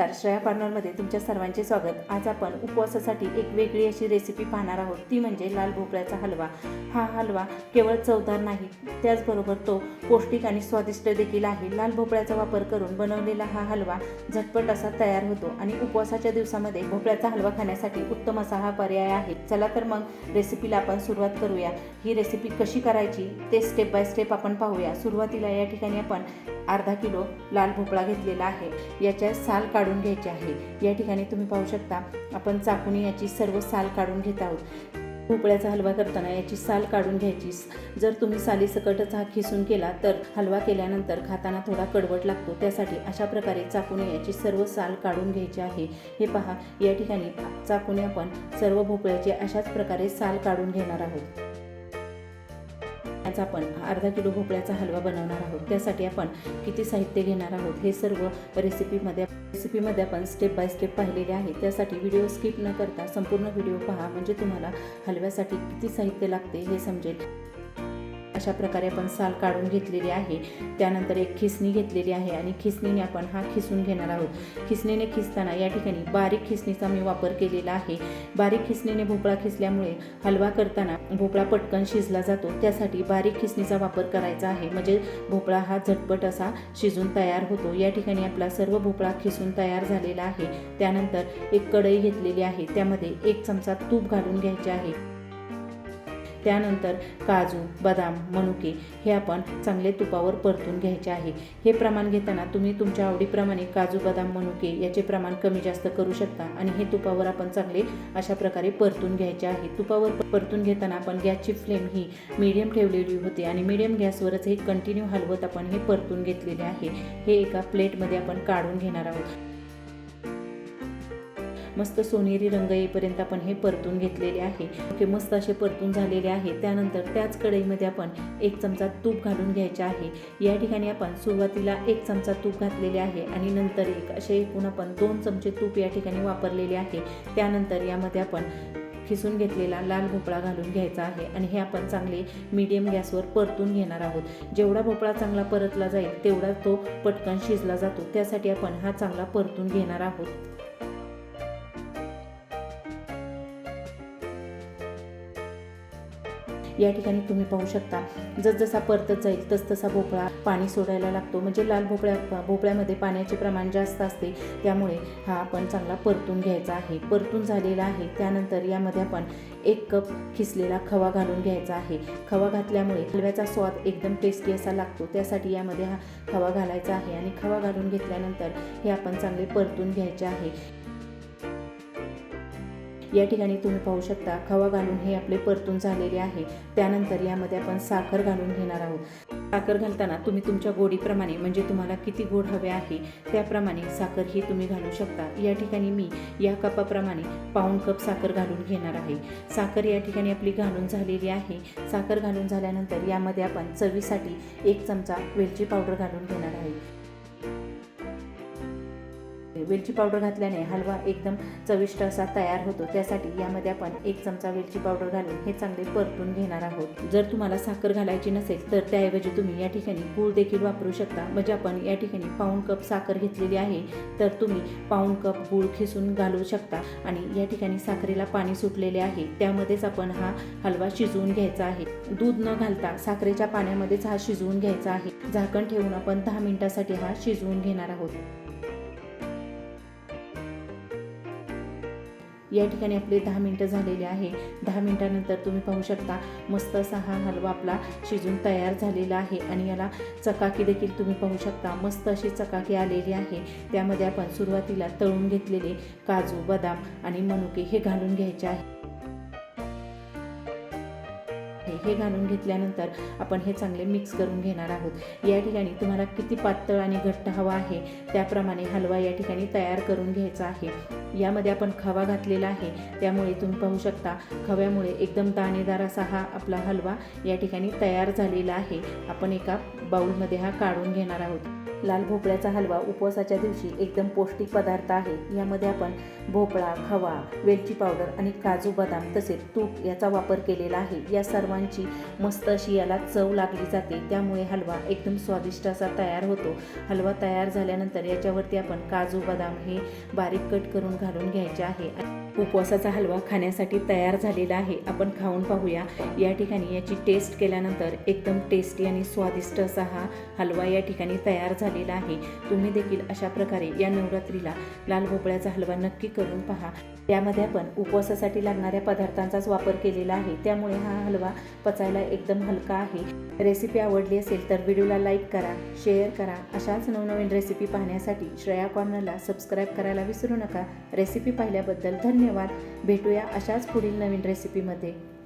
तर श्रेया पार्लरमध्ये तुमच्या सर्वांचे स्वागत. आज आपण उपवासासाठी एक वेगळी अशी रेसिपी पाहणार आहोत. ती म्हणजे लाल भोपळ्याचा हलवा. हा हलवा केवळ चवदार नाही त्याचबरोबर तो पौष्टिक आणि स्वादिष्ट देखील आहे. लाल भोपळ्याचा वापर करून बनवलेला हा हलवा झटपट असा तयार होतो आणि उपवासाच्या दिवसामध्ये भोपळ्याचा हलवा खाण्यासाठी उत्तम असा हा पर्याय आहे. चला तर मग रेसिपीला आपण सुरुवात करूया. ही रेसिपी कशी करायची ते स्टेप बाय स्टेप आपण पाहूया. सुरुवातीला या ठिकाणी आपण अर्धा किलो लाल भोपळा घेतलेला आहे. याच्या साल काढून घ्यायची आहे. या ठिकाणी तुम्ही पाहू शकता आपण चाकूने याची सर्व साल काढून घेत आहोत. भोपळ्याचा हलवा करताना याची साल काढून घ्यायची जर तुम्ही सालीसकटच हा खिसून केला तर हलवा केल्यानंतर खाताना थोडा कडवट लागतो. त्यासाठी अशा प्रकारे चाकूने याची सर्व साल काढून घ्यायची आहे. हे पहा या ठिकाणी चाकूने आपण सर्व भोपळ्याचे अशाच प्रकारे साल काढून घेणार आहोत. आज आपण अर्धा किलो भोपळ्याचा हलवा बनवणार आहोत. त्यासाठी आपण किती साहित्य घेणार आहोत हे सर्व रेसिपीमध्ये रेसिपीमध्ये आपण स्टेप बाय स्टेप पाहिलेले आहे त्यासाठी व्हिडिओ स्किप न करता संपूर्ण व्हिडिओ पहा. म्हणजे तुम्हाला हलव्यासाठी किती साहित्य लागते हे समजेल. अशा प्रकारे आपण साल काढून घेतलेली आहे. त्यानंतर एक खिसणी घेतलेली आहे आणि खिसणीने आपण हा खिसून घेणार आहोत. खिसणीने खिसताना या ठिकाणी बारीक खिसणीचा मी वापर केलेला आहे. बारीक खिसणीने भोपळा खिसल्यामुळे हलवा करताना भोपळा पटकन शिजला जातो. त्यासाठी बारीक खिसणीचा वापर करायचा आहे. म्हणजे भोपळा हा झटपट असा शिजून तयार होतो. या ठिकाणी आपला सर्व भोपळा खिसून तयार झालेला आहे. त्यानंतर एक कढई घेतलेली आहे. त्यामध्ये एक चमचा तूप घालून घ्यायचे आहे. त्यानंतर काजू बदाम मनुके हे आपण चांगले तुपावर परतून घ्यायचे आहे. हे प्रमाण घेताना तुम्ही तुमच्या आवडीप्रमाणे काजू बदाम मनुके याचे प्रमाण कमी जास्त करू शकता आणि हे तुपावर आपण चांगले अशा प्रकारे परतून घ्यायचे आहे. तुपावर परतून घेताना आपण गॅसची फ्लेम ही मीडियम ठेवलेली होती आणि मीडियम गॅसवरच हे कंटिन्यू हलवत आपण हे परतून घेतलेले आहे. हे एका प्लेटमध्ये आपण काढून घेणार आहोत. मस्त सोनेरी रंग येईपर्यंत आपण हे परतून घेतलेले आहे. ओके मस्त असे परतून झालेले आहे. त्यानंतर त्याच कढईमध्ये आपण एक चमचा तूप घालून घ्यायचे आहे. या ठिकाणी आपण सुरुवातीला एक चमचा तूप घातलेले आहे आणि नंतर एक असे एकूण आपण दोन चमचे तूप या ठिकाणी वापरलेले आहे. त्यानंतर यामध्ये आपण खिसून घेतलेला लाल भोपळा घालून घ्यायचा आहे आणि हे आपण चांगले मीडियम गॅसवर परतून घेणार आहोत. जेवढा भोपळा चांगला परतला जाईल तेवढा तो पटकन शिजला जातो. त्यासाठी आपण हा चांगला परतून घेणार आहोत. या ठिकाणी तुम्ही पाहू शकता. जसजसा परतत जाईल तसतसा भोपळा पाणी सोडायला लागतो. म्हणजे लाल भोपळ्या भोपळ्यामध्ये पाण्याचे प्रमाण जास्त असते. त्यामुळे हा आपण चांगला परतून घ्यायचा आहे. परतून झालेला आहे. त्यानंतर यामध्ये आपण एक कप खिसलेला खवा घालून घ्यायचा आहे. खवा घातल्यामुळे हलव्याचा स्वाद एकदम टेस्टी असा लागतो. त्यासाठी यामध्ये हा खवा घालायचा आहे. आणि खवा घालून घेतल्यानंतर हे आपण चांगले परतून घ्यायचे आहे. या ठिकाणी तुम्ही पाहू शकता खवा घालून हे आपले परतून झालेले आहे. त्यानंतर यामध्ये आपण साखर घालून घेणार आहोत. साखर घालताना तुम्ही तुमच्या गोडीप्रमाणे म्हणजे तुम्हाला किती गोड हवे आहे त्याप्रमाणे साखर ही तुम्ही घालू शकता. या ठिकाणी मी या कपाप्रमाणे पाऊण कप साखर घालून घेणार आहे. साखर या ठिकाणी आपली घालून झालेली आहे. साखर घालून झाल्यानंतर यामध्ये आपण चवीसाठी एक चमचा वेलची पावडर घालून घेणार आहे. वेलची पावडर घातल्याने हलवा एकदम चविष्ट असा तयार होतो. त्यासाठी यामध्ये आपण एक चमचा वेलची पावडर घालून हे चांगले परतून घेणार आहोत. जर तुम्हाला साखर घालायची नसेल तर त्याऐवजी तुम्ही या ठिकाणी गूळ देखील वापरू शकता. म्हणजे आपण या ठिकाणी पाऊण कप साखर घेतलेली आहे तर तुम्ही पाऊण कप गूळ खिसून घालू शकता आणि या ठिकाणी साखरेला पाणी सुटलेले आहे. त्यामध्येच आपण हा हलवा शिजवून घ्यायचा आहे. दूध न घालता साखरेच्या पाण्यामध्येच हा शिजवून घ्यायचा आहे. झाकण ठेवून आपण दहा मिनिटासाठी हा शिजवून घेणार आहोत. या ठिकाणी आपले दहा मिनटं झालेले आहे. दहा मिनटानंतर तुम्ही पाहू शकता मस्त असा हा हलवा आपला शिजून तयार झालेला आहे आणि याला चकाकी देखील तुम्ही पाहू शकता. मस्त अशी चकाकी आलेली आहे. त्यामध्ये आपण सुरुवातीला तळून घेतलेले काजू बदाम आणि मनुके हे घालून घ्यायचे आहे. हे घालून घेतल्यानंतर आपण हे चांगले मिक्स करून घेणार आहोत. या ठिकाणी तुम्हाला किती पातळ आणि घट्ट हवा आहे त्याप्रमाणे हलवा या ठिकाणी तयार करून घ्यायचा आहे. यामध्ये आपण खवा घातलेला आहे त्यामुळे तुम्ही पाहू शकता खव्यामुळे एकदम दाणेदार असा हा आपला हलवा या ठिकाणी तयार झालेला आहे. आपण एका बाऊलमध्ये हा काढून घेणार आहोत. लाल भोपळ्याचा हलवा उपवासाच्या दिवशी एकदम पौष्टिक पदार्थ आहे. यामध्ये आपण भोपळा खवा वेलची पावडर आणि काजू बदाम तसेच तूप याचा वापर केलेला आहे. या सर्वांची मस्त अशी याला चव लागली जाते. त्यामुळे हलवा एकदम स्वादिष्ट असा तयार होतो. हलवा तयार झाल्यानंतर याच्यावरती आपण काजू बदाम हे बारीक कट करून घालून घ्यायचे आहे. उपवासाचा हलवा खाण्यासाठी तयार झालेला आहे. आपण खाऊन पाहूया. या ठिकाणी याची टेस्ट केल्यानंतर एकदम टेस्टी आणि स्वादिष्ट असा हा हलवा या ठिकाणी तयार झाला झालेला आहे. तुम्ही देखील अशा प्रकारे या नवरात्रीला लाल भोपळ्याचा हलवा नक्की करून पहा. त्यामध्ये आपण उपवासासाठी लागणाऱ्या पदार्थांचाच वापर केलेला आहे. त्यामुळे हा हलवा पचायला एकदम हलका आहे. रेसिपी आवडली असेल तर व्हिडिओला लाईक करा शेअर करा. अशाच नवनवीन रेसिपी पाहण्यासाठी श्रेया कॉर्नरला सबस्क्राईब करायला विसरू नका. रेसिपी पाहिल्याबद्दल धन्यवाद. भेटूया अशाच पुढील नवीन रेसिपीमध्ये.